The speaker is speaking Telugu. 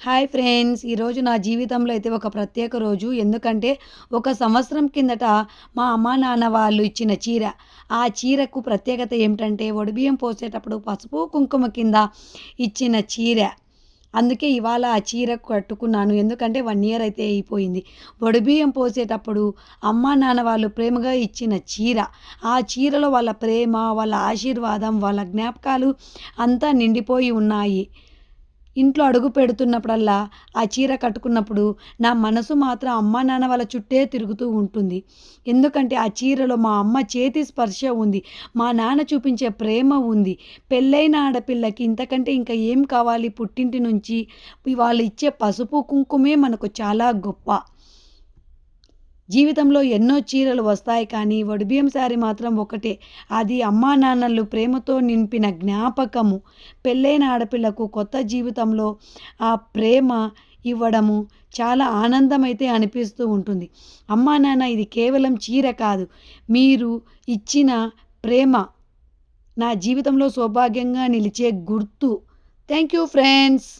హాయ్ ఫ్రెండ్స్ ఈరోజు నా జీవితంలో అయితే ఒక ప్రత్యేక రోజు. ఎందుకంటే ఒక సంవత్సరం కిందట మా అమ్మా నాన్న వాళ్ళు ఇచ్చిన చీర. ఆ చీరకు ప్రత్యేకత ఏమిటంటే ఒడిబియ్యం పోసేటప్పుడు పసుపు కుంకుమ కింద ఇచ్చిన చీర. అందుకే ఇవాళ ఆ చీర కట్టుకున్నాను. ఎందుకంటే వన్ ఇయర్ అయితే అయిపోయింది. ఒడిబియ్యం పోసేటప్పుడు అమ్మా నాన్న వాళ్ళు ప్రేమగా ఇచ్చిన చీర. ఆ చీరలో వాళ్ళ ప్రేమ వాళ్ళ ఆశీర్వాదం వాళ్ళ జ్ఞాపకాలు అంతా నిండిపోయి ఉన్నాయి. ఇంట్లో అడుగు పెడుతున్నప్పుడల్లా ఆ చీర కట్టుకున్నప్పుడు నా మనసు మాత్రం అమ్మ నాన్న వాళ్ళ చుట్టే తిరుగుతూ ఉంటుంది. ఎందుకంటే ఆ చీరలో మా అమ్మ చేతి స్పర్శ ఉంది మా నాన్న చూపించే ప్రేమ ఉంది. పెళ్ళైన ఆడపిల్లకి ఇంతకంటే ఇంకా ఏం కావాలి? పుట్టింటి నుంచి వాళ్ళు ఇచ్చే పసుపు కుంకుమే మనకు చాలా గొప్ప. జీవితంలో ఎన్నో చీరలు వస్తాయి కానీ వడిబియ్యం శారీ మాత్రం ఒకటే. అది అమ్మా నాన్నలు ప్రేమతో నింపిన జ్ఞాపకము. పెళ్ళైన ఆడపిల్లకు కొత్త జీవితంలో ఆ ప్రేమ ఇవ్వడము చాలా ఆనందమైతే అనిపిస్తూ ఉంటుంది. అమ్మా నాన్న ఇది కేవలం చీర కాదు. మీరు ఇచ్చిన ప్రేమ నా జీవితంలో సౌభాగ్యంగా నిలిచే గుర్తు. Thank you friends.